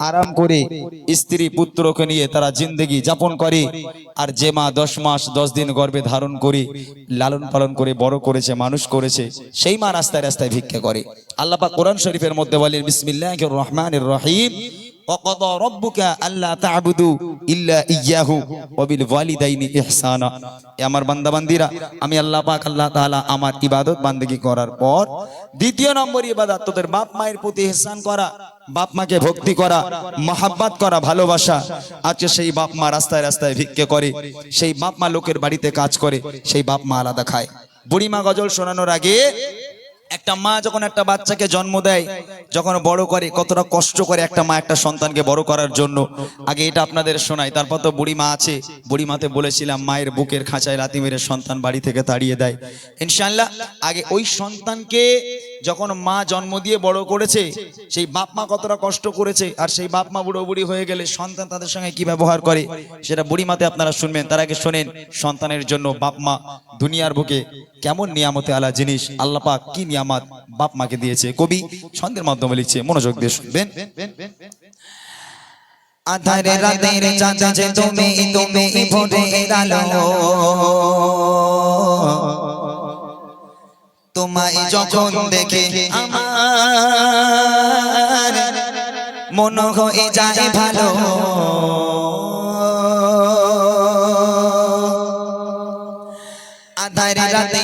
আরাম করে স্ত্রী পুত্রকে নিয়ে তারা জিন্দগি যাপন করে আর যে মা দশ মাস দশ দিন গর্ভে ধারণ করে লালন পালন করে বড় করেছে মানুষ করেছে সেই মা রাস্তায় রাস্তায় ভিক্ষা করে আল্লাহ পাক কোরআন শরীফের মধ্যে বলেন বিসমিল্লাহির রহমানির রহিম وقضى ربك الا تعبدوا الا اياه وبالوالدين احسانا এ আমার বান্দা বান্দিরা আমি আল্লাহ পাক আল্লাহ তাআলা আমার ইবাদত বান্দেগী করার পর দ্বিতীয় নম্বর ইবাদত তোদের বাপ মায়ের প্রতি ইহসান করা বাপ মাকে ভক্তি করা, মহাব্বাত করা, ভালোবাসা। আজকে সেই বাপ মা রাস্তায় রাস্তায় ভিক্ষে করে, সেই বাপ মা লোকের বাড়িতে কাজ করে, সেই বাপ মা আলাদা খায়। বুড়িমা গজল শোনানোর আগে একটা মা যখন একটা বাচ্চাকে জন্ম দেয়, যখন বড় করে, কতটা কষ্ট করে একটা মা একটা সন্তানকে বড় করার জন্য। আগে এটা আপনাদের শোনাই, তারপর তো বুড়ি মা আছে। বুড়ি মাতে বলেছিলাম, মায়ের বুকের খাঁচায় লাতি মেরে সন্তান বাড়ি থেকে তাড়িয়ে দেয়। ইনশাল্লাহ আগে ওই সন্তানকে যখন মা জন্ম দিয়ে বড় করেছে, সেই বাপ মা কতটা কষ্ট করেছে, আর সেই বাপ মা বুড়ো বুড়ি হয়ে গেলে সন্তান তাদের সঙ্গে কি ব্যবহার করে, সেটা বুড়ি মাতে আপনারা শুনবেন। তার আগে শোনেন, সন্তানের জন্য বাপ মা দুনিয়ার বুকে কেমন নিয়ামতে আলা জিনিস, আল্লাহ পাক কি নিয়ামত বাপ মাকে দিয়েছে। কবি ছন্দের মাধ্যমে লিখছে, মনোযোগ দিয়ে শুনবেন। আধারে রাতের চাঁদা যে তুমি তুমি ভোরে আলো। তোমায় যখন দেখে আমার মন হয়ে যায় ভালো।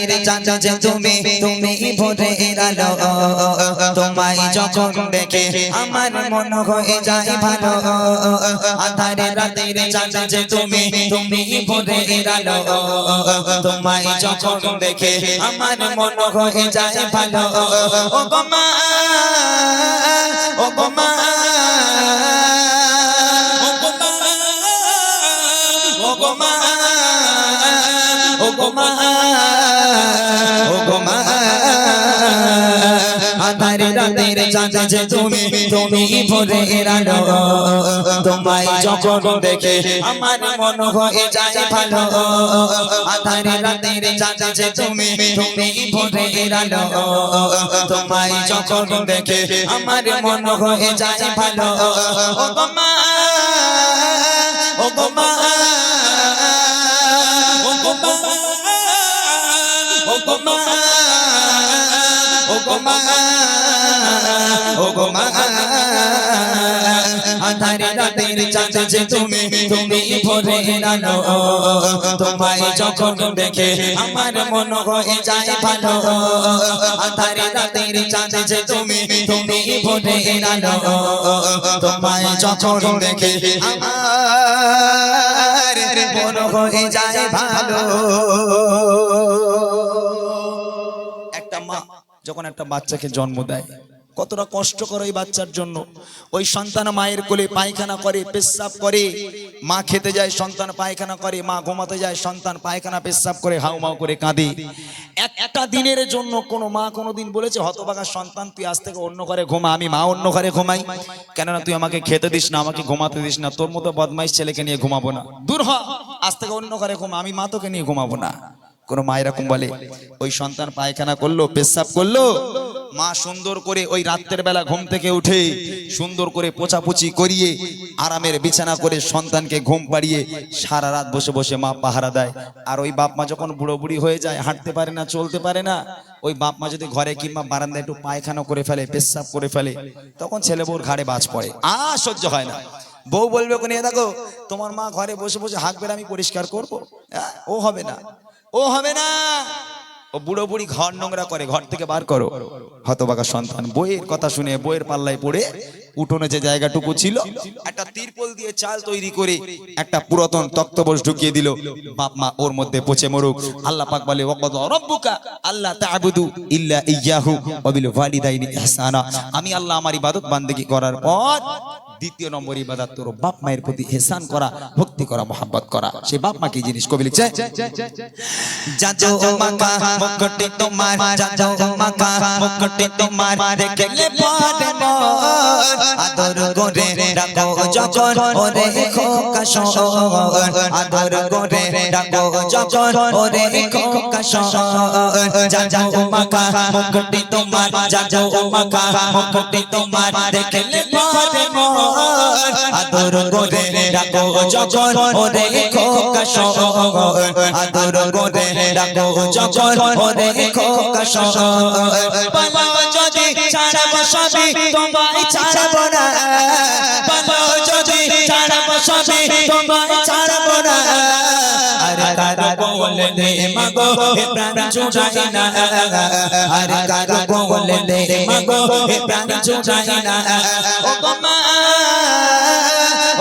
রাতের চাঁদা যে তুমি তুমি ভোরে আলো। তোমায় যখন দেখে আমার মন হয়ে যায় ভালো। আধারে রাতের চাঁদা যে তুমি তুমি ভোরে আলো। তোমায় যখন দেখে আমার মন হয়ে যায় ভালো। ও গো মা, ও গো ও গো মা। ও গো মা, ও গো মা, আধারে রাতের চাঁদা যে তুমি তুমি ভোরে আলো তোমায় যখন দেখে আমার মন হয়ে যায় ভালো। আধারে রাতের চাঁদা যে মা গো মা ও গো মা ও যে তুমি তুমি ভোরে আলো তোমায় যখন দেখে আমার মন হয়ে যায় ভালো। যে তুমি তুমি ভোরে আলো তোমায় যখন দেখে আমার মন হয়ে যায় ভালো। যখন একটা বাচ্চাকে জন্ম দেয়, কতটা কষ্ট করে ওই বাচ্চার জন্য। ওই সন্তান মায়ের কোলে পায়খানা করে, পেশাব করে। মা খেতে যায়, সন্তান পায়খানা করে, মা ঘুমাতে যায়, সন্তান পায়খানা, পেশাব করে হাউমাউ করে কাঁদে। এক একটা দিনের জন্য কোনো মা কোনো দিন বলেছে হতবাগা সন্তান, তুই আজ থেকে অন্য ঘরে ঘুমা, আমি মা অন্য ঘরে ঘুমাই। কেননা তুই আমাকে খেতে দিস না, আমাকে ঘুমাতে দিস না, তোর মতো বদমাইশ ছেলেকে নিয়ে ঘুমাবো না। দূর হ, আজ থেকে অন্য ঘরে ঘুমা, আমি মা তোকে নিয়ে ঘুমাবো না। কোন মা এরকম বলে ওই সন্তান পায়খানা করল পেশাব করল মা সুন্দর করে ওই রাত্রের বেলা ঘুম থেকে উঠে সুন্দর করে পোছাপুছি করিয়ে আরামের বিছানা করে সন্তানকে ঘুম পাড়িয়ে সারা রাত বসে বসে মা পাহারা দেয়। আর ওই বাপ মা যখন বুড়ো বুড়ি হয়ে যায় হাঁটতে পারে না চলতে পারে না ওই বাপ মা যদি ঘরে কিংবা বারান্দায় একটু পায়খানা করে ফেলে পেশাব করে ফেলে তখন ছেলে বউর ঘাড়ে বাজ পড়ে। আ সহ্য হয় না। বউ বলবে কোনে দেখো তোমার মা ঘরে বসে বসে হাঁক বের আমি পরিষ্কার করব? আহ, ও হবে না। ও হবে না। ও বুড়ো বুড়ি ঘর নোংরা করে, ঘর থেকে বার করো। হতবাগা সন্তান, বইয়ের কথা শুনে বইয়ের পাল্লায় পড়ে উঠোনে যে জায়গাটুকু ছিল, একটা তিরপল দিয়ে চাল তৈরি করে একটা পুরাতন তক্তবোস ঢুকিয়ে দিল। বাপ মা ওর মধ্যে পচে মরুক। আল্লাহ পাক বলে, ওয়াকাদ রাব্বুকা আল্লাহ তা'বুদু ইল্লা ইয়্যাহু ওয়া বিল ওয়ালিদাইনি ইহসানা। আমি আল্লাহ আমার ইবাদত বান্দেগী করার পর দ্বিতীয় নম্বর ইবাদত তোর বাপ মায়ের প্রতি এহসান করা, ভক্তি করা, মোহাব্বত করা। সেই বাপ মা কি জিনিস কবি লিখছে যাজো মাকা মুকুটি তোমার, যাজো মাকা মুকুটি তোমার দেখলে পরে মোর। আদর করে রাখো যখন ওরে খোকা আদর করে ডাকো যখন ওরে খোকা শোন যা মাকা মুকুটি তোমার যা মাকা মুকুটি তোমার দেখলে পরে মন আদর করে ডাকো যখন ওরে খোকা শোন আদর করে ডাকো যখন ওরে খোকা শোন বাবা, যদি ছাড়াবো সবই তোমায় ছাড়বো না। বাবা, যদি ছাড়াবো সবই তোমায় ছাড়বো না। আরে কারও বলে মাগো হে প্রাণ জুড়াই না। আরে কারও বলে মাগো হে প্রাণ জুড়াই না। ও মা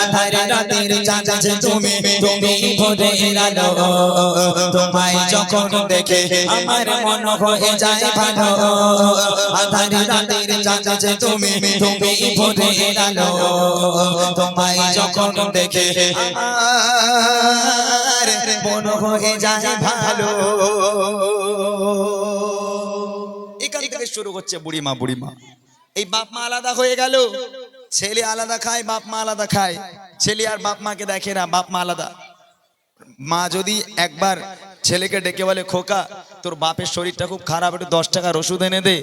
আধারে রাতের চাঁদ তুমি তুমি ভোরে আলো তোমায় যখন দেখে আমার মন হয়ে যায় ভালো। আধারে রাতের চাঁদ তুমি তুমি ভোরে আলো তোমায় যখন দেখে আমার মন হয়ে যায় ভালো। এখান থেকে শুরু করছে বুড়িমা বুড়িমা। এই বাপ মা আলাদা হয়ে গেল। ছেলে আলাদা খায়, বাপ মা আলাদা খায়। ছেলে আর বাপ মাকে দেখে না, বাপ মা আলাদা। মা যদি একবার ছেলেকে ডেকে বলে, খোকা, তোর বাপের শরীরটা খুব খারাপ, একটু দশ টাকার ওষুধ এনে দে।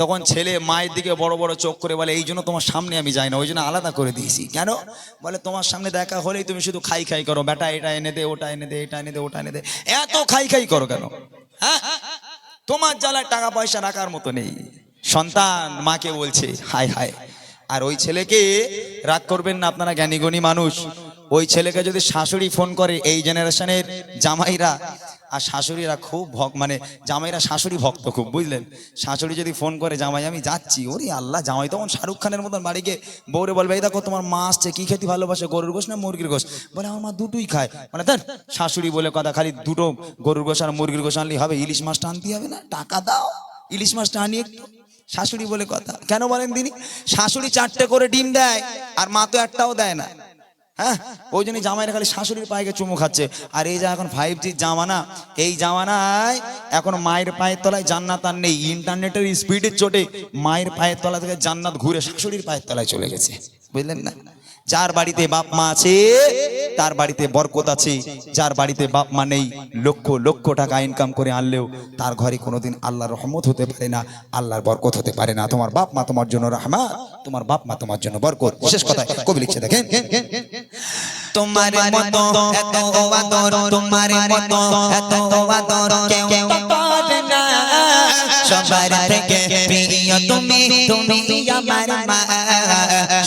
তখন ছেলে মায়ের দিকে বড় বড় চোখ করে বলে, এই জন্য তোমার সামনে আমি যাই না, ওই জন্য আলাদা করে দিয়েছি। কেন? বলে, তোমার সামনে দেখা হলেই তুমি শুধু খাই খাই করো। বেটা, এটা এনে দে, ওটা এনে দে, এটা এনে দে, ওটা এনে দে। এত খাই খাই করো কেন? হ্যাঁ? তোমার জ্বালায় টাকা পয়সা রাখার মতো নেই। সন্তান মাকে বলছে, হায় হায়। আর ওই ছেলেকে রাগ করবেন না, আপনারা জ্ঞানীগণী মানুষ। ওই ছেলেকে যদি শাশুড়ি ফোন করে, এই জেনারেশনের জামাইরা, আর শাশুড়িরা খুব ভক্ত মানে জামাইরা শাশুড়ি ভক্ত খুব, বুঝলেন? শাশুড়ি যদি ফোন করে, জামাই, আমি যাচ্ছি। ওরে আল্লাহ, জামাই তখন শাহরুখ খানের মতন বাড়ি গিয়ে বউরে বলবে, এই দেখো, তোমার মা আসছে, কি খেতে ভালোবাসে? গরুর গোশ না মুরগির গোশ? বলে, আমার মা দুটোই খায়। মানে তার শাশুড়ি বলে কথা, খালি দুটো গরুর গোশ আর মুরগির গোশ আনলেই হবে। ইলিশ মাছটা আনতে হবে না? টাকা দাও। ইলিশ মাছটা আনি একটু। শাশুড়ি বলে কথা। কেন বলেন তিনি? শাশুড়ি চারটে করে ডিম দেয়, আর মা তো একটাও দেয় না। হ্যাঁ? ওই জন্য জামাইরা খালি শাশুড়ির পায়ে চুমু খাচ্ছে। আর এই যে এখন ফাইভ জির জামানা, এই জামানায় এখন মায়ের পায়ের তলায় জান্নাত আর নেই। ইন্টারনেটের স্পিডের চোটে মায়ের পায়ের তলা থেকে জান্নাত ঘুরে শাশুড়ির পায়ের তলায় চলে গেছে। বুঝলেন না? যার বাড়িতে বাপ মা আছে, তার বাড়িতে বরকত আছে। যার বাড়িতে বাপ মা নেই, লক্ষ লক্ষ টাকা ইনকাম করে আনলেও তার ঘরে কোনোদিন আল্লাহর রহমত হতে পারে না, আল্লাহর বরকত হতে পারে না। তোমার বাপ মা তোমার জন্য রহমত তোমার বাপ মা তোমার জন্য বরকত। শেষ কথা কবি লিখছে, দেখেন। তোমার মতো এত আদর, তোমার মতো এত না। সবার তুমি তুমি আমার মা।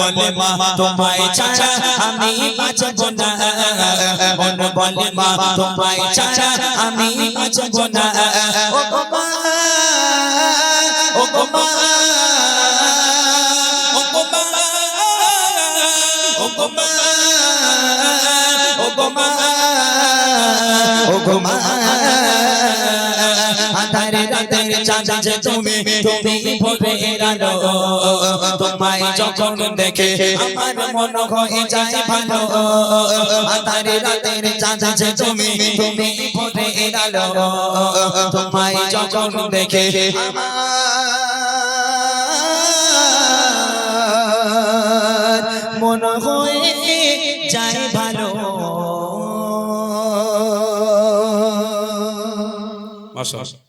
বলে, মা, তোমায় ছাড়া আমি বাঁচব না। মন বলে, মা, তোমায় ছাড়া আমি বাঁচব না। ও গো মা, ও মা ও মা ও মা ও মা আধারে রাতের চাঁদ তুমি তুমি ভোরে আলো। তোমায় যখন দেখে আমার মন হয়ে যায় ভালো। আধারে রাতের চাঁদ তুমি তুমি ভোরে আলো। তোমায় যখন দেখে আমার মন হয়ে যায় মাশাআল্লাহ।